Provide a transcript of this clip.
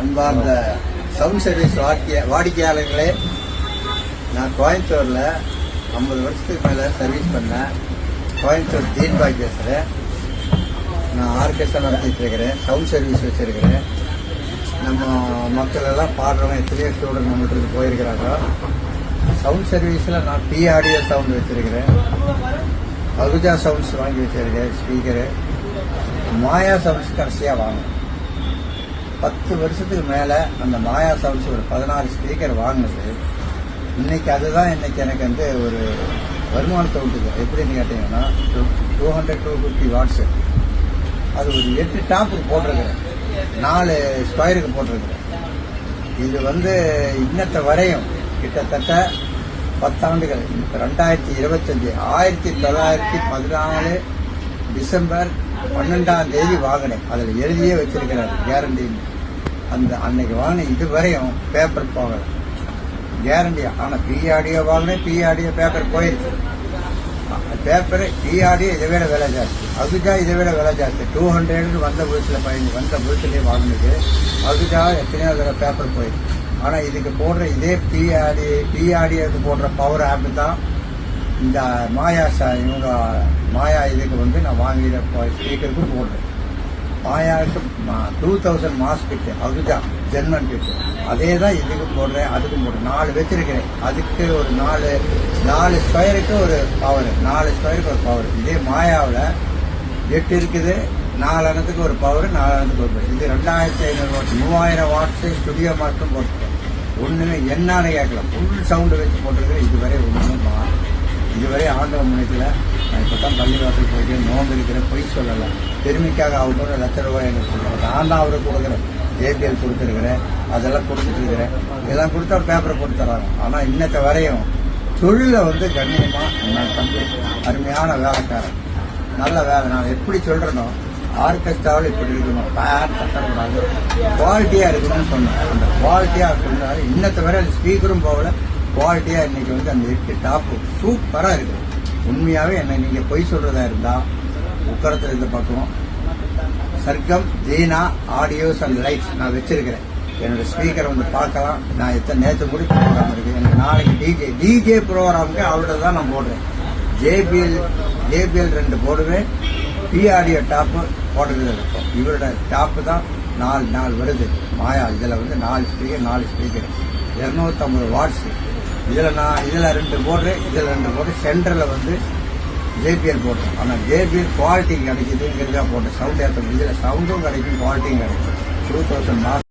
அன்பார்ந்த sound service வாக்கிய வாடிக்கையாளர்களே நான் கோயம்புத்தூரில் ஐம்பது வருஷத்துக்கு மேலே சர்வீஸ் பண்ணேன். கோயம்புத்தூர் தீன்பாய் பேசுகிறேன் நான் ஆர்கெஸ்ட்ரா நடத்திட்டு இருக்கிறேன் சவுண்ட் சர்வீஸ் வச்சுருக்கிறேன். நம்ம மக்கள் எல்லாம் பாடுறவங்க எத்தனையோ ஸ்டூடெண்ட் நம்மகிட்ட போயிருக்கிறாங்க. சவுண்ட் சர்வீஸில் நான் பி ஆடியோ சவுண்ட் வச்சுருக்கிறேன். அகுஜா சவுண்ட்ஸ் வாங்கி வச்சுருக்கேன் ஸ்பீக்கரு மாயா சவுண்ட்ஸ் கடைசியாக வாங்கினேன் பத்து வருஷத்துக்கு மேலே அந்த மாயா சவுண்ட்ஸ் ஒரு பதினாறு ஸ்பீக்கர் வாங்கினது. இன்னைக்கு அதுதான் இன்னைக்கு எனக்கு வந்து ஒரு வருமானத்தை விட்டுது எப்படின்னு கேட்டீங்கன்னா two hundred two fifty watts அது ஒரு எட்டு டாப்புக்கு போட்டிருக்கிறேன். நாலு ஸ்கொயருக்கு போட்டிருக்கிறேன். இது வந்து இன்னத்தை வரையும் கிட்டத்தட்ட பத்தாண்டுகள். இப்போ ரெண்டாயிரத்தி இருபத்தஞ்சி ஆயிரத்தி தொள்ளாயிரத்தி பதினாலு டிசம்பர் பன்னெண்டாம் தேதி வாங்கினேன். அதில் எழுதியே வச்சிருக்கிறார் கேரண்டின்னு அந்த அன்னைக்கு வாங்கின இதுவரையும் பேப்பர் போகல. கேரண்டியா ஆனால் பிஆடியோ வாங்கினே பிஆடியோ பேப்பர் போயிடுச்சு பேப்பர் பிஆடியோ இதை விட விலை ஜாஸ்தி. அதுஜா இதை விட விலை ஜாஸ்தி. டூ ஹண்ட்ரட்னு வந்த புதுசில் பயந்து வந்த புதுசுலேயே வாங்கினது. அதுஜா எத்தனையோ தடவை பேப்பர் போயிடுச்சு. ஆனால் இதுக்கு போடுற இதே பிஆடி பிஆடியோக்கு போடுற பவர் ஆப் தான் இந்த மாயா இவங்க மாயா இதுக்கு வந்து நான் வாங்கிட ஸ்பீக்கருக்கு போடுறேன். பாயாசம் டூ தௌசண்ட் மாஸ் கிட்டு அதுதான் ஜென்மன் கிட்டு அதே தான் இதுக்கும் போடுறேன் அதுக்கும் போடுறேன். நாலு வச்சிருக்கிறேன். அதுக்கு ஒரு நாலு நாலு ஸ்கொயருக்கு ஒரு பவர் நாலு ஸ்கொயருக்கு ஒரு பவர் இதே மாயாவில் எட்டு இருக்குது நாலனத்துக்கு ஒரு பவர் நாலனத்துக்கு ஒரு பவர் இது ரெண்டாயிரத்தி ஐநூறு வாட்ஸ் மூவாயிரம் வாட்ஸு ஸ்டுடியோ மாஸ்டரும் போட்டுருக்கேன். ஒன்றுமே என்னான்னு கேட்கல ஃபுல் சவுண்டு வச்சு போட்டிருக்கிறேன். இதுவரை ஒன்றும் மாறும் இதுவரை ஆண்டவ முனைத்தில் நான் இப்போ தான் பள்ளிவாசல் போயிட்டு நோம்பு இருக்கிறேன் பொய் சொல்லலை. பெருமைக்காக அவங்களோட லட்ச ரூபாய் எனக்கு கொடுக்குறேன் நான் தான் அவருக்கு கொடுக்குறேன். ஏபிஎல் கொடுத்துருக்குறேன். அதெல்லாம் கொடுத்துட்டு இருக்கிறேன். இதெல்லாம் கொடுத்தா பேப்பரை போட்டு ஆனால் இன்னத்தை வரையும் தொழிலை வந்து கண்ணியமாக நான் தம்பி அருமையான வேலைக்காரன். நல்ல வேலை. நான் எப்படி சொல்கிறேனோ ஆர்கெஸ்ட்ராவில் இப்படி இருக்கணும். பேர் தட்டக்கூடாது. குவாலிட்டியாக இருக்கணும்னு சொன்னேன். அந்த குவாலிட்டியாக சொன்னாலும் இன்னத்தை வரை அது ஸ்பீக்கரும் போகல. குவாலிட்டியாக இன்னைக்கு வந்து அந்த எட்டு டாப்பு சூப்பராக இருக்குது உண்மையாகவே என்னை நீங்கள் பொய் சொல்கிறதா இருந்தால் உக்கரத்தில் இருந்து பக்கம் சர்க்கம் ஜீனா ஆடியோஸ் அண்ட் லைட்ஸ் நான் வச்சிருக்கிறேன். என்னோட ஸ்பீக்கரை வந்து பார்க்கலாம். நான் எத்தனை நேற்று கூட ப்ரோக்ராம் இருக்குது எனக்கு நாளைக்கு டிஜே டிஜே ப்ரோக்ராமுக்கு அவர்கிட்ட தான் நான் போடுறேன். ஜேபிஎல் ஜேபிஎல் ரெண்டு போடுவேன். பிஆடியோ டாப்பு போடுறது இருக்கும். இவரோட டாப்பு தான் நாலு நாலு வருது. மாயா இதில் வந்து நாலு ஸ்பீக்கர் நாலு ஸ்பீக்கர் இரநூத்தம்பது வாட்ஸ் இதில் நான் இதில் ரெண்டு போடுறேன் இதில் ரெண்டு போட்டு சென்டரில் வந்து ஜேபிஎல் போட்டோம் ஆனால் ஜேபிஎல் குவாலிட்டி கிடைக்குதுங்கிறதா போட்டேன். சவுண்ட் ஏற்ற இதில் சவுண்டும் கிடைக்கும் குவாலிட்டியும் கிடைக்கும். Two thousand mark